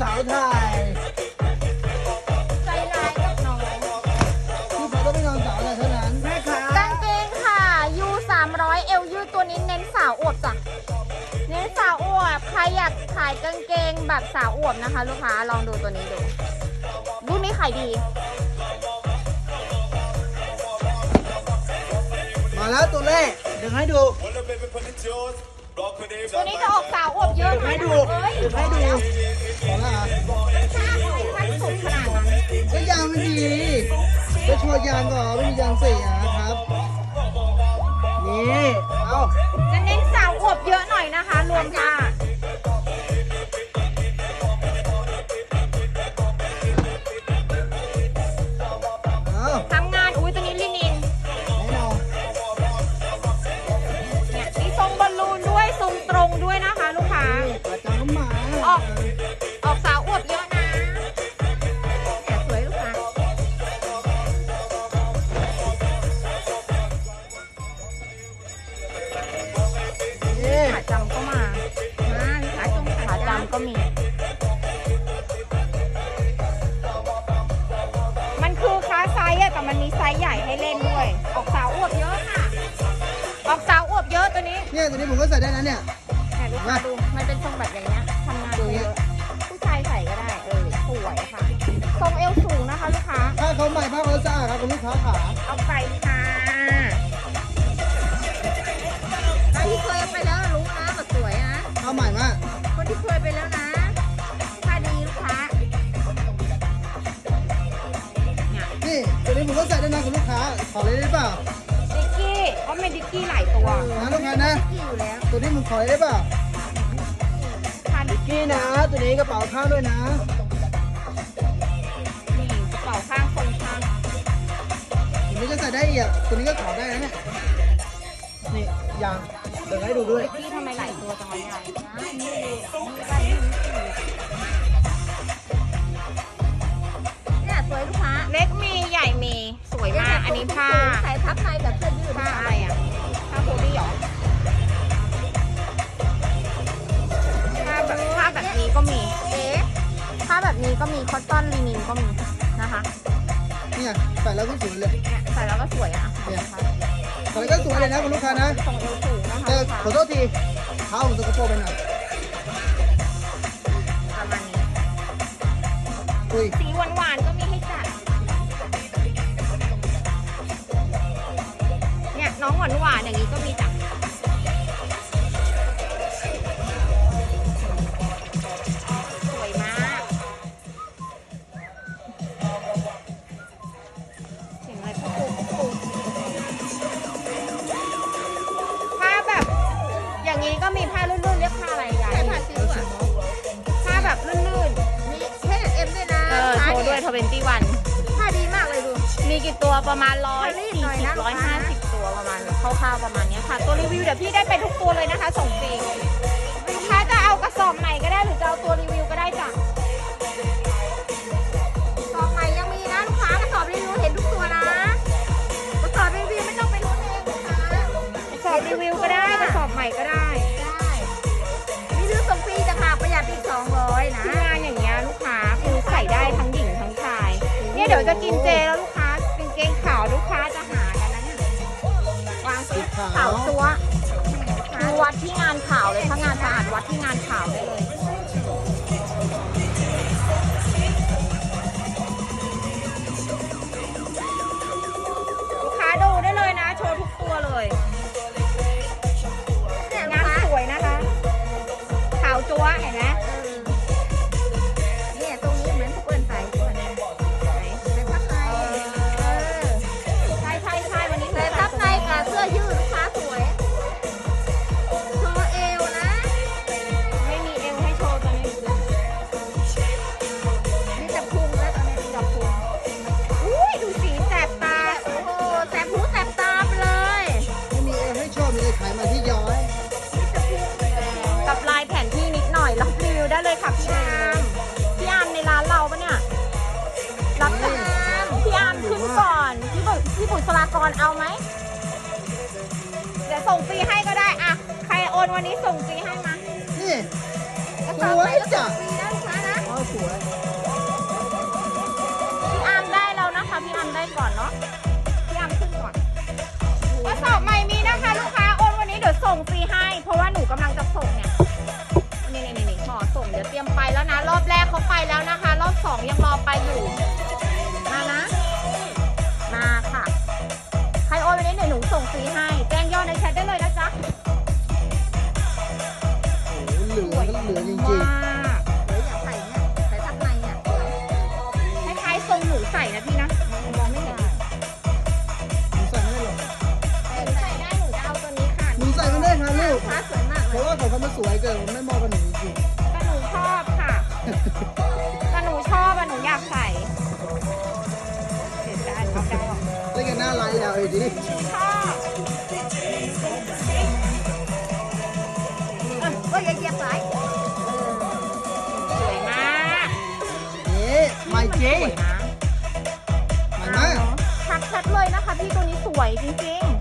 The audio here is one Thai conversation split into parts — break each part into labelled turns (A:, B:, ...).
A: ฟิร์สต้องเป็นนางสาวไทย
B: ใจร้ายกับน้อง
A: พี่เฟิร์สต้องเป็นนางสาวไทยเท่านั้นแม่ค้ากา
B: งเกงค่ะ U 300เอวยืดตัวนี้เน้นสาวอวบจ้ะ เน้นสาวอวบ ใครอยากขายกางเกงแบบสาวอวบนะคะ ลูกค้าลองดูตัวนี้ดูรุ่นนี้ขายดี
A: มาแล้วตัวแรกเดี๋ยวให้ดู
B: ตัวนี้จะออกสาวอวบเยอะ
A: เดี๋ยวให้ดู
B: เอ้ย
A: เดี๋ยวให้ดูขอละอะ
B: ถ้าขั้นสุดขนาดนั้น
A: ก็ยางมันดีก็ชัวร์ยางก่อนไม่มียางเสียครับ นี่ เอา
B: จะเน้นสาวอวบเยอะหน่อยนะคะ รวมค่ะ
A: อ
B: อก
A: อ
B: อกสาวอวบเยอะนะเนี่ยสวยลูกค้า
A: นี่
B: ขาจำก็มา มาขาจงขาจำก็มี มันคือค้าไซส์อะแต่มันมีไซส์ใหญ่ให้เล่นด้วย ออกสาวอวบเยอะค่ะ ออกสาวอวบเยอะตัวนี้
A: เนี่ยตัวนี้ผมก็ใส่ได้นะเนี่ย
B: แต่ลูกค้าดู มันเป็นทรงแบบอย่างเงี้ย
A: ขอ
B: เลยได้เป
A: ล่า
B: ดิกกี้เพราะมันดิกกี้หลายตัว
A: นะลูกค้านะ
B: ดิกกี้อยู่แล้ว
A: ตัวนี้ผมขอเลยได้เปล่า
B: ค่าดิกกี้
A: นี่นะ ตัวนี้กระเป๋าข้างด้วยนะ
B: นี่กระเป๋าข้างทรงข้าง
A: ตัวนี้ก็ใส่ได้อีกอะตัวนี้ก็ขอได้นะเนี่ย นี่ยางเดี๋ยวให้ดูด้วย
B: ดิกกี้ทำไมหลายตัวจังวะยายนะ นนี้ผ้า
C: ใส่ทับในกับเสื้อยืด
B: ผ้าอะไรอะผ้าโพลีเหรอผ้าแบบผ้าแบบนี้ก็มี เอ๊ะผ้าแบบนี้ก็มีคอตตอนลีนินก็มีนะคะ
A: เนี่ยใส่แล้วก็สวยเลย
B: เนี่ยใส่แล้วก็สวยอะ
A: เนี่ยใส่แล้วก็สวยเลยนะคุณลูกค้านะ
B: ทรงเอวสูงนะคะ
A: แต่
B: ลูกค้า
A: ขอโทษทีเท้าผมสกปรกไปหน่อย
B: ประมาณนี้
A: อุ้ย
B: สีหวานๆก็มี ให้จัดเนี่ยน้องหวานๆอย่างนี้ก็มีจัดสวยมากเสียงอะไรปุ๊บปุ๊บปุ๊บผ้าแบบ อย่างนี้ก็มีผ้าลื่นๆเรียกผ้าอะไรยาย
C: ใส่ผ้าซิลอะ
B: ผ้าแบบลื่นๆ
C: มีเท่เอ็มด้วยนะ
B: เออโชว์ด้วยทเวนตี้วัน
C: ผ้าดีมากเลยดู
B: มีกี่ตัวประมาณร้อย
C: รี
B: สี่
C: ดหน่อย
B: สิบ
C: นะ
B: ร้อย
C: ลูก
B: ห้า
C: ค้า
B: สิบ ตัวประมาณคร่าวๆประมาณเนี้ยค่ะ ตัวรีวิวเดี๋ยวพี่ได้ไปทุกตัวเลยนะคะ ส่งฟรีลูกค้าจะเอากระสอบไหนก็ได้หรือจะเอาตัวรีวิวก็ได้จ้ะ
C: กล่องใหม่ยังมีนะลูกค้ากระสอบรีวิวเห็นทุกตัวนะกระสอบรีวิวไม่ต้องไปลุ้นเองลูกค้าก
B: ระสอบรีวิวก็ได้กระสอบใหม่ก็ได้
C: ได้รีวิวส่งฟรีจะหากประหยัดอีก200นะ
B: ที่งานอย่างเงี้ยลูกค้าคือใส่ได้ทั้งหญิงทั้งชาย เนี่ยเดี๋ยวจะกินเจแล้ว วัดที่งานข่าวเลยถ้างานสะอาดวัดที่งานข่าวได้เลย ลูกค้าดูได้เลยนะ โชว์ทุกตัว
C: เลย
A: เล
B: ยค่ะพี่อาร์มพี่อาร์มในร้านเราปะเนี่ย รับพี่อาร์มพี่อาร์มขึ้นก่อนพี่บุพี่บุษรากรเอาไหม เดี๋ยวส่งฟรีให้ก็ได้อะใครโอนวันนี้ส่งฟรีให้มา
A: นี่
C: กระ
A: ส
C: สอบ
A: ว
C: ใหม่
A: ย
C: ก็
A: จ้ะ
C: ส่งฟรีนะลูกค้า
A: สวย
B: พี่อาร์มได้แล้วนะคะ พี่อาร์มได้ก่อนเนาะ พี่อาร์มขึ้นก่อนกระสอบใหม่ ดี๋ยวเตรียมไปแล้วนะ รอบแรกเขาไปแล้วนะคะ รอบสองยังรอไปอยู่ มานะ มาค่ะ ใครโอนวันนี้เดี๋ยวหนูส่งฟรีให้ แจ้งยอดในแชทได้เลยนะจ๊ะ
A: โอ้โหเหลือก็เหลือจริง
B: มาก
C: เดี๋ยวอยากใส่เนี่ยใส่ทับในเนี่ย
B: คล้ายๆทรงหนูใส่นะพี่นะมองไม่เห็น
A: ๆหนูใส่ไม่ได้หรอก
B: หนูใส่ได้หนูจะเอาตัวนี้ค่ะ
A: หนูใส่ไม่ได้ค่ะลูก
C: ฟ้าสวยมาก
A: เพ
C: เลย
A: ราะว่าเขาทำมาสวยเกินผมไม่มองกับหนูจริง
B: แต่หนูชอบอะหนูอยากใส่เสียใจเอาได้หรอก
A: ๆเล่นกันหน้าไลน์แล้วไอ้ดิ
B: หนูชอบ
C: เออเอ้ยอย่าเหยียบสาย
B: สวยมาก
A: เอ๊ะไม่จริง
B: สวยนะ
A: ไม่มาก
B: ทักแชทเลยนะคะพี่ตัวนี้สวยจริง
A: เอ้า
B: ๆ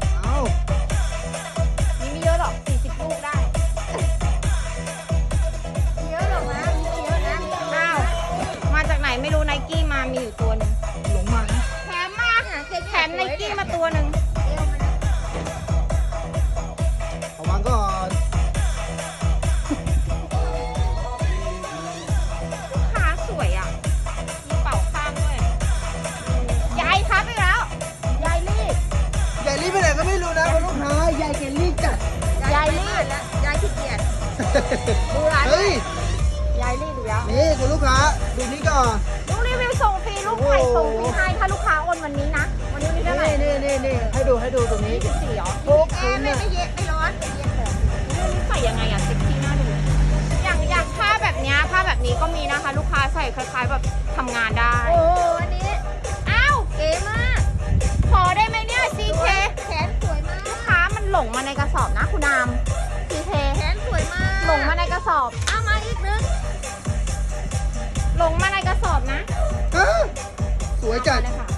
B: มไแล้ว
A: นี่คุณลูกค้าดูนี่ก่อน
B: ลูกรีวิวส่งฟรีลูกไข่ส่งฟรีให้ถ้าลูกค้าโอนวันนี้นะ วันนี้วันนี้เท่าไหร่
A: นี่นี่นี่นี่ให้ดูให้ดูตรงนี้
B: ยี่สิบสี่เหรอ
A: ทุก
C: แอ
A: คืน
C: ร์ไม่
A: เนี่ย
C: ไม่เย็นไม่ร้อนไม่เย็นเลย
B: นี่วันนี้ใส่ยังไงอะสิบที่น่าดูอย่างอย่างผ้าแบบเนี้ยผ้าแบบนี้ก็มีนะคะ ลูกค้าใส่คล้ายๆแบบ วย
A: จัด
B: เลยค่ะ